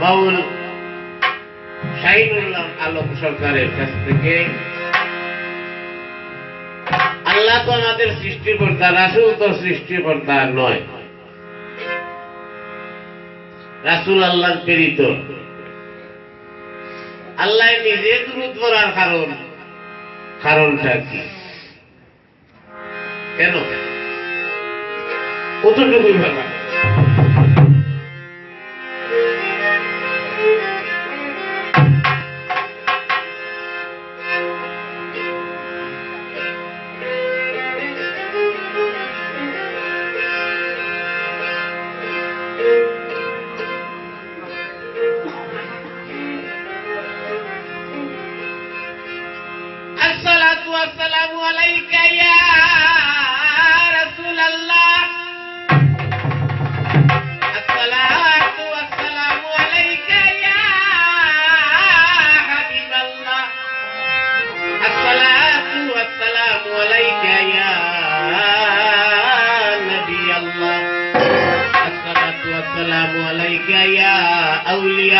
বাউল শাহিনুল্লাহ আলম সরকারের কাছ থেকে আল্লাহ তো আমাদের সৃষ্টিকর্তা, রাসুল তো সৃষ্টিকর্তা নয়। রাসুল আল্লাহ প্রেরিত। আল্লাহ নিজে দূরত করার কারণ। কারণটা কি? কেন? কতটুকুই ভাবা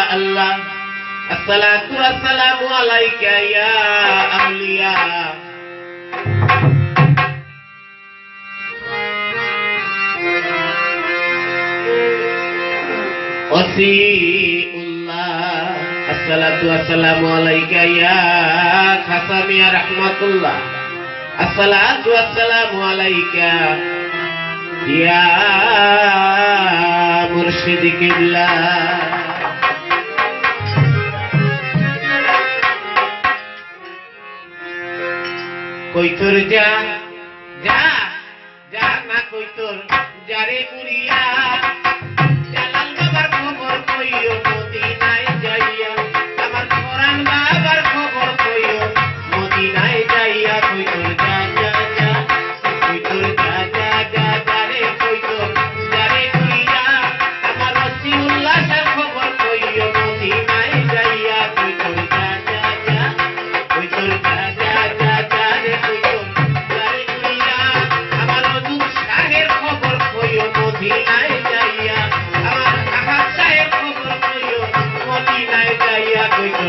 ইয়া আল্লাহ। আসসালাতু আসসালামু আলাইকা ইয়া আউলিয়া। ওসিউল্লাহ আসসালাতু আসসালামু আলাইকা ইয়া খাসামিয়া রাহমাতুল্লাহ। আসসালাতু আসসালামু আলাইকা ইয়া মুর্শিদ কিবলা। কই তোর যা যা যা না কই তোর যারে কুড়িয়া like we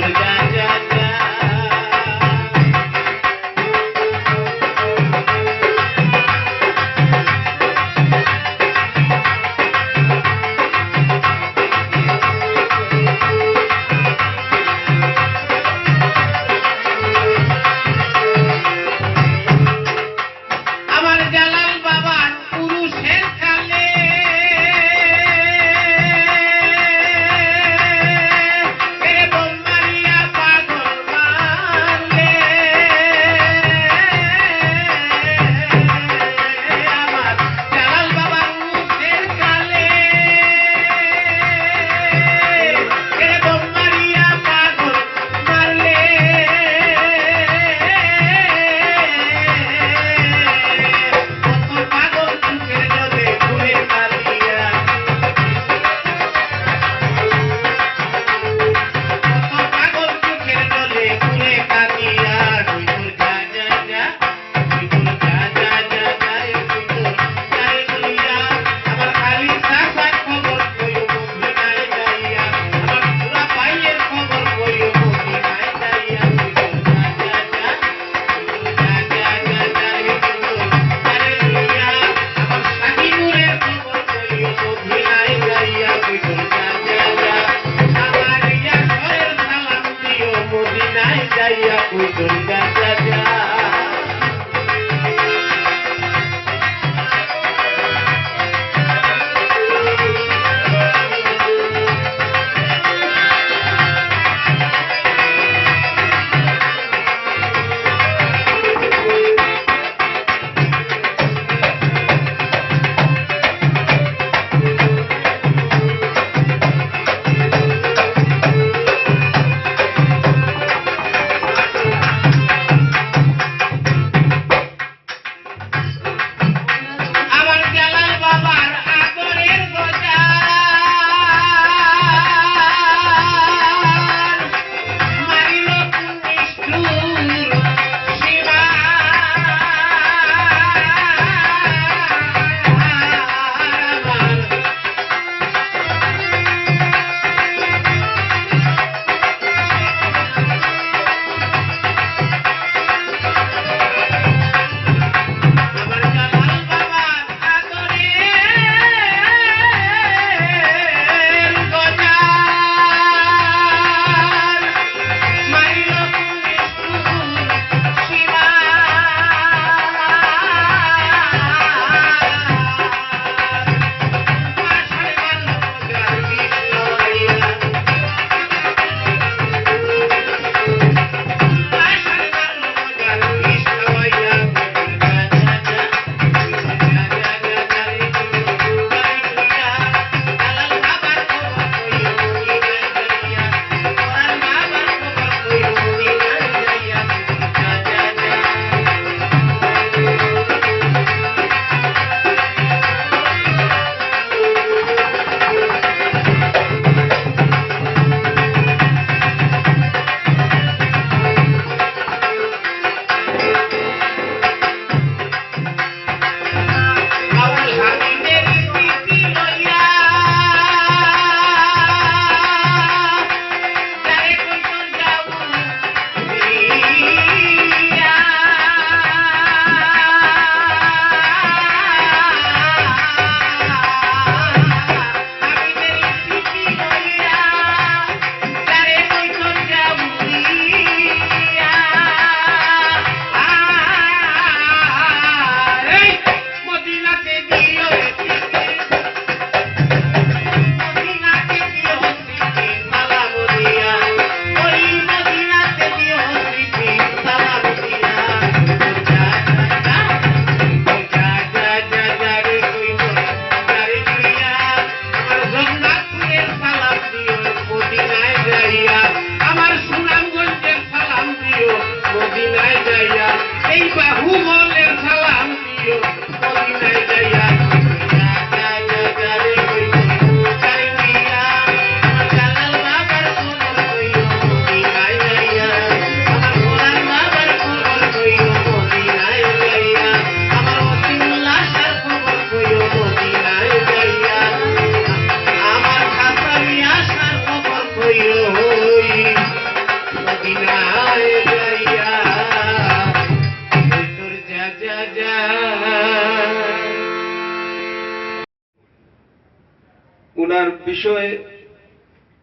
বিষয়,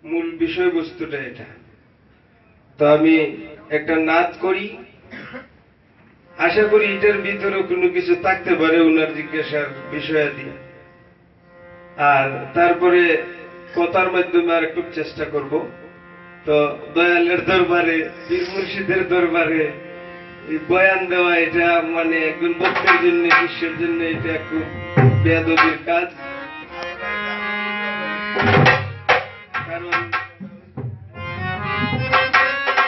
মূল বিষয়বস্তুটা এটা। তো আমি একটা নাচ করি। আশা করি এটার ভিতরে কোনো কিছু থাকতে পারে ওনার জিজ্ঞাসার বিষয়াদি। আর তারপরে কথার মাধ্যমে আর একটু চেষ্টা করব। তো দয়ালের দরবারে, পীর মুর্শিদের দরবারে বয়ান দেওয়া এটা মানে একজন ভক্তের জন্য, শিষ্যের জন্য এটা একটু বেয়াদবির কাজ।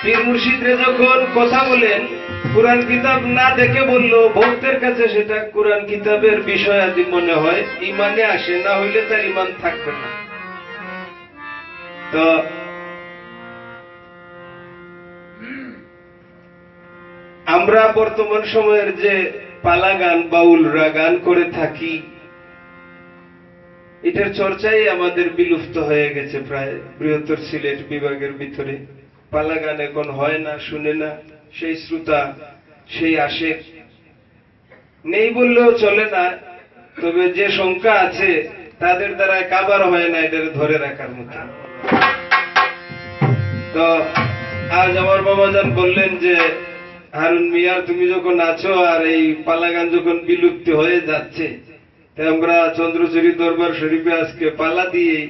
পীর মুর্শিদরে যখন কথা বলেন, কোরআন কিতাব না দেখে বলল, ভক্তের কাছে সেটা কোরআন কিতাবের বিষয় আদি মনে হয় ইমানে আসে, না হইলে তার ইমান থাকবে না। তো আমরা বর্তমান সময়ের যে পালা গান বাউলরা গান করে থাকি এটার চর্চাই আমাদের বিলুপ্ত হয়ে গেছে প্রায় বৃহত্তর সিলেট বিভাগের ভিতরে। পালা গান এখন হয় না, শুনে না, সেই শ্রোতা, সেই আশেক নেই বললেও চলে না, তবে যে সংখ্যা আছে, তাদের দ্বারা কাবার হয় না এদের ধরে রাখার মতো। তো, আজ আমার বাবাজান বললেন যে, হারুন মিয়ার, তুমি যখন আছো আর এই পালা গান যখন বিলুপ্ত হয়ে যাচ্ছে আমরা চন্দ্রচুরি দরবার শরীফে আজকে পালা দিয়ে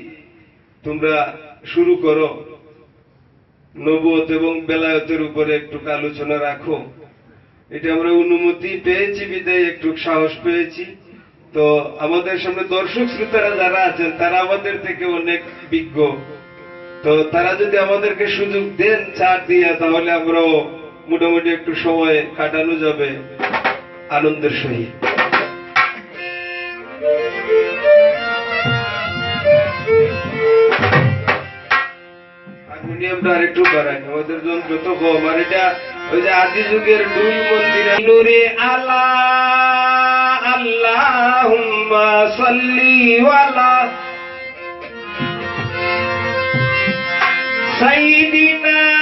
তোমরা শুরু করো। নবত এবং বেলায়তের উপরে একটু আলোচনা রাখো। এটা আমরা অনুমতি পেয়েছি, বিদায় একটু সাহস পেয়েছি। তো আমাদের সামনে দর্শক শ্রোতারা যারা আছেন, তারা আমাদের থেকে অনেক বিজ্ঞ। তো তারা যদি আমাদেরকে সুযোগ দেন ছাড় দিয়ে, তাহলে আমরাও মোটামুটি একটু সময় কাটানো যাবে আনন্দের সহিত। হারমোনিয়ামটা আরেকটু বাড়াই আমাদের যন্ত্র তো কম, আর এটা ওই যে আদি যুগের দুই মন্দির নুরে আলা, আল্লাহুম্মা সাল্লি ওয়ালা। সাইয়্যিদিনা